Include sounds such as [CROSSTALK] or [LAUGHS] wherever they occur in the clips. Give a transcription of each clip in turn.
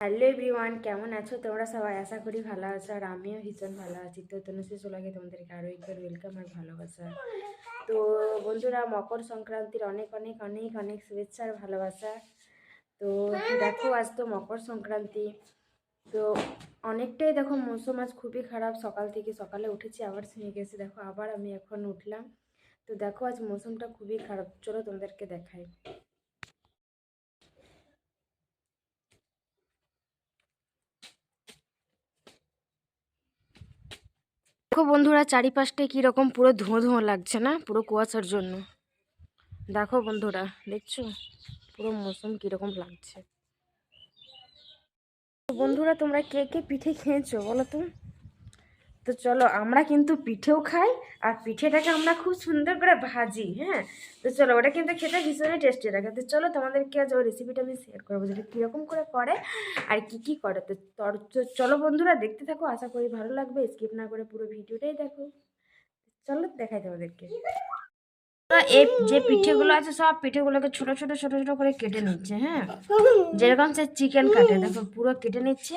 Hello everyone, কেমন আছো? তোমরা সবাই আশা করি ভালো আছো আর আমিও ভীষণ ভালো আছি। তো তনুশ্রী সোলাকে তোমাদেরকে আরও একবার ওয়েলকাম আর ভালোবাসা। তো বন্ধুরা, মকর সংক্রান্তির অনেক অনেক অনেক অনেক শুভেচ্ছা আর ভালোবাসা। তো দেখো, আজ তো মকর সংক্রান্তি। তো অনেকটাই দেখো, মৌসুম আজ খুবই খারাপ। সকাল থেকে সকালে উঠেছি, আবার শুয়ে গেছি। দেখো, আবার আমি এখন উঠলাম। তো দেখো, আজ মৌসুমটা খুবই খারাপ। চলো তোমাদেরকে দেখাই। দেখো বন্ধুরা, চারিপাশটা কীরকম পুরো ধোঁয়া ধোঁয়া লাগছে না? পুরো কুয়াশার জন্য। দেখো বন্ধুরা, দেখছ? পুরো মৌসুম কীরকম লাগছে। বন্ধুরা, তোমরা কে কে পিঠে খেয়েছো বলো তো? তো চলো, আমরা কিন্তু পিঠেও খাই আর পিঠেটাকে আমরা খুব সুন্দর করে ভাজি হ্যাঁ? তো চলো, ওটা কিন্তু খেতে ভীষণই টেস্টি লাগে। তো চলো, তোমাদেরকে আজ ওই রেসিপিটা আমি শেয়ার করব যেটা কীরকম করে করে আর কি কি করে। তো চলো বন্ধুরা, দেখতে থাকো, আশা করি ভালো লাগবে। স্কিপ না করে পুরো ভিডিওটাই দেখো। চলো, দেখাই তোমাদেরকে। এই যে পিঠেগুলো আছে, সব পিঠেগুলোকে ছোট ছোট ছোট ছোট করে কেটে নিচ্ছে হ্যাঁ? যেরকম সে চিকেন কাটে, দেখো, পুরো কেটে নিচ্ছে।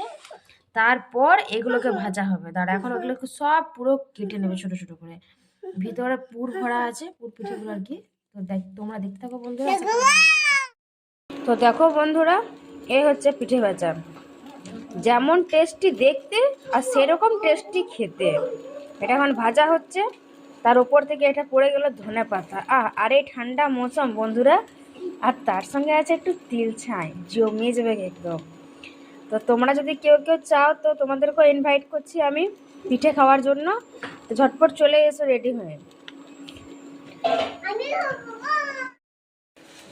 তারপর এগুলোকে ভাজা হবে। দাঁড়া এখন ওগুলোকে সব পুরো কেটে নেবে ছোট ছোট করে। ভিতরে পুর ভরা আছে পুর পিঠেগুলো আর কি। তো দেখ তোমরা দেখতে থাকো বন্ধুরা তো দেখো বন্ধুরা এই হচ্ছে পিঠে ভাজা। যেমন টেস্টি দেখতে আর সেরকম টেস্টি খেতে। এটা এখন ভাজা হচ্ছে। তার উপর থেকে এটা পড়ে গেল ধনে পাতা। আহ আর এই ঠান্ডা মৌসুম বন্ধুরা। আর তার সঙ্গে আছে একটু তিল ছাই জমিয়ে যাবে একদম। তো তোমরা যদি কেউ কেউ চাও, তো তোমাদেরকেও ইনভাইট করছি আমি পিঠে খাওয়ার জন্য। তো ঝটপট চলে এসো রেডি হয়ে।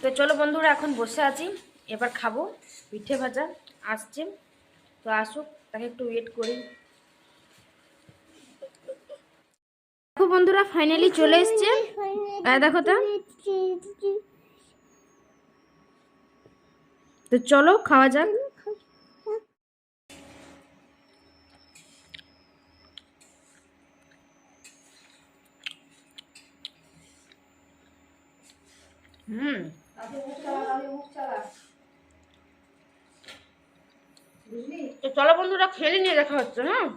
তো চলো বন্ধুরা, এখন বসে আছি। এবার খাব পিঠে ভাজা। আসছে। তো আসুক, তাকে একটু ওয়েট করি। দেখো বন্ধুরা ফাইনালি চলে এসছে। দেখো তো। তো চলো, খাওয়া যাক হুম তো চলো বন্ধুরা, খেলে নিয়ে দেখা হচ্ছে হ্যাঁ?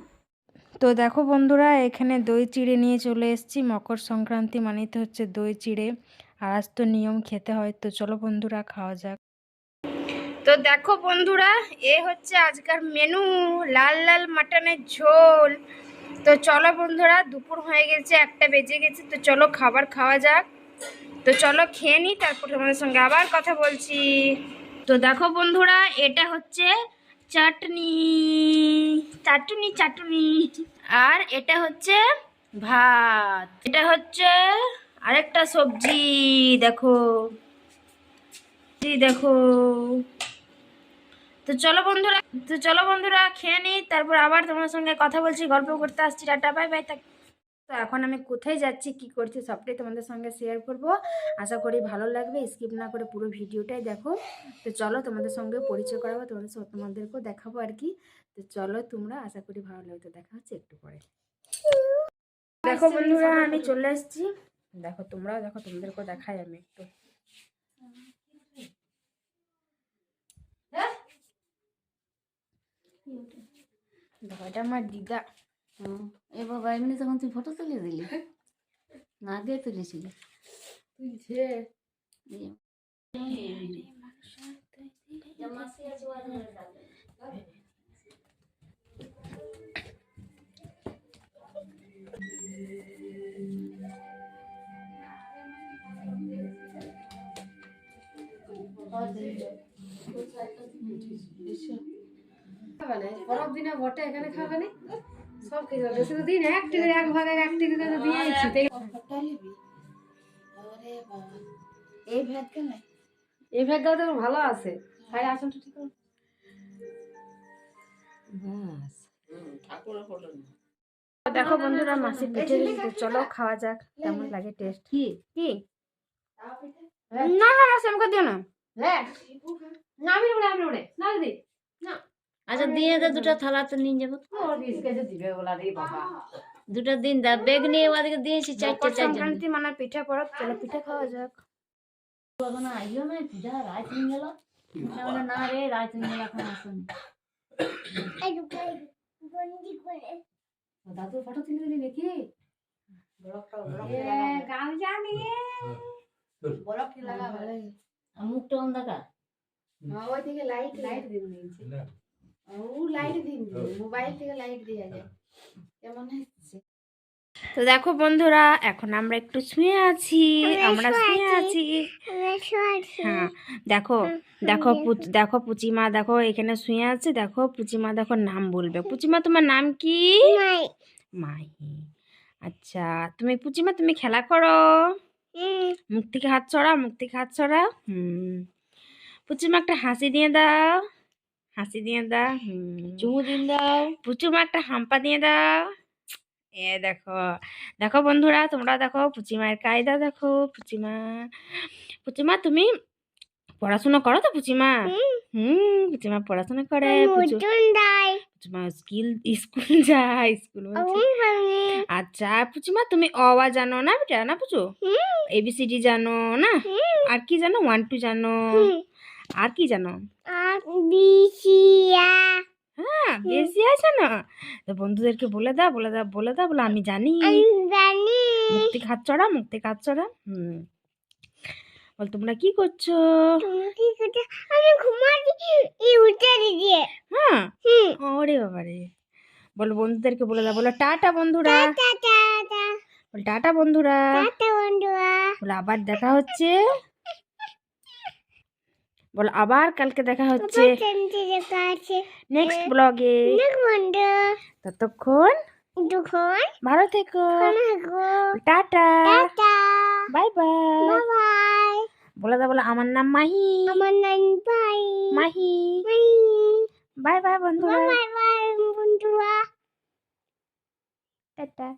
তো দেখো বন্ধুরা, এখানে দই চিড়ে নিয়ে চলে এসেছি। মকর সংক্রান্তি মানেই তো হচ্ছে দই চিড়ে। আর আজ তো নিয়ম খেতে হয়, তো চলো বন্ধুরা, খাওয়া যাক। তো দেখো বন্ধুরা, এ হচ্ছে আজকের মেনু লাল লাল মাটনের ঝোল। তো চলো বন্ধুরা, দুপুর হয়ে গেছে, একটা বেজে গেছে, তো চলো খাবার খাওয়া যাক। তো চলো খেয়ে নিই তারপর তোমাদের সঙ্গে আবার কথা বলছি। তো দেখো বন্ধুরা, এটা হচ্ছে চাটনি চাটনি চাটনি। আর এটা হচ্ছে ভাত। এটা হচ্ছে আরেকটা সবজি, দেখো। দেখো। তো চলো বন্ধুরা, তো চলো বন্ধুরা, খেয়ে নিই তারপর আবার তোমার সঙ্গে কথা বলছি, গল্প করতে আসছি, টাটা, বাই বাই তো এখন আমি কোথায় যাচ্ছি, কি করছি, সবটাই তোমাদের সঙ্গে শেয়ার করব। আশা করি ভালো লাগবে স্কিপ না করে পুরো ভিডিওটাই দেখো। তো চলো তোমাদের সঙ্গে পরিচয় করাবো, তোমাদের তোমাদেরকেও দেখাবো আর কি। তো চলো তোমরা, আশা করি ভালো লাগবে দেখা হচ্ছে একটু পরে। দেখো বন্ধুরা, আমি চলে এসেছি দেখো তোমরাও দেখো, তোমাদেরকেও দেখাই আমি একটু। দেখো, এটা আমার দিদা। এ বাবা এমনি তখন তুই ফটো তুলে দিলি? না দিয়ে তুলেছিলি? এই- খাবে না। পরের দিনে বটে এখানে খাবে না? সব খেয়ে যাবে শুধু দিন এক টিকে এক ভাগে এক টিকে করে দিয়েছি। এই ভাত কেন? এই ভাগটা তো ভালো আছে। খাই আসনটা ঠিক আছে। দেখো বন্ধুরা মাসি পিঠে চলো খাওয়া যাক কেমন লাগে টেস্ট কি? কি? না না মাসি আমাকে দিও না। না আমি আমি উড়ে না। না। আচ্ছা দিয়ে দে দুটো থালা তো নিয়ে যাব। দুটো দিন দা বেগ নিয়ে ওদিকে দিয়েছি চারটে সংক্রান্তি মানে পিঠা পড়ো চলো পিঠা খাওয়া যাক। এখন আইও না পূজা রাত হয়ে গেল। না রে রাত গেল এখন আসুন। দাদুর ফটো তুলে দিলি নাকি? গান জানিয়ে আর মুখটা অন্ধকার। ওই থেকে লাইট লাইট দিন দিয়েছে ও লাইট দিন মোবাইল থেকে লাইট দেওয়া যায় কেমন হচ্ছে তো দেখো বন্ধুরা এখন আমরা একটু শুয়ে আছি আমরা শুয়ে আছি। হ্যাঁ দেখো দেখো দেখো পুচিমা দেখো এখানে শুয়ে আছে দেখো পুচিমা দেখো নাম বলবে। পুচিমা তোমার নাম কি? মাহি আচ্ছা তুমি পুচিমা তুমি খেলা করো। মুখ থেকে হাত ছড়া মুখ থেকে হাত ছড়া হুম। পুচিমা একটা হাসি দিয়ে দাও। হাসি দিয়ে দাও। চুমু দিন দাও। পুচুমা একটা হাম্পা দিয়ে দাও। এ দেখো দেখো বন্ধুরা তোমরা দেখো পুচিমার কায়দা দেখো। পুচিমা পুচিমা তুমি পড়াশোনা করো তো পুচিমা হুম। পুচিমা পড়াশোনা করে পুচিমা স্কিল স্কুল [LAUGHS] যায় স্কুল আচ্ছা পুচিমা তুমি অওয়া জানো না বেটা না পুচু? এবিসিডি জানো না? আর কি জানো? ওয়ান টু জানো? আর কি জানো? হ্যাঁ বেশি আছে না তো বন্ধুদেরকে বলে দাও বলে দাও বলে দাও বলে আমি জানি। মুক্তি খাত চড়া মুক্তি খাত চড়া হুম। বল তোমরা কি করছ? আমি ঘুমাচ্ছি। উঠে দিয়ে হ্যাঁ? হুম। ওরে বাবারে। বলো বন্ধুদেরকে বলে দাও বলো টাটা বন্ধুরা। Tata tata. বল টাটা বন্ধুরা। টাটা বন্ধুরা। বলো আবার দেখা হচ্ছে। বলো আবার কালকে দেখা হচ্ছে। নেক্সট ব্লগে ততক্ষণ দুখন ভালো থেকো। টাটা। টাটা। Bye bye. বলে দাও বলো আমার নাম মাহি। আমার নাম বাই মাহি। বাই বাই বন্ধুরা। বাই বাই বন্ধুরা। টাটা।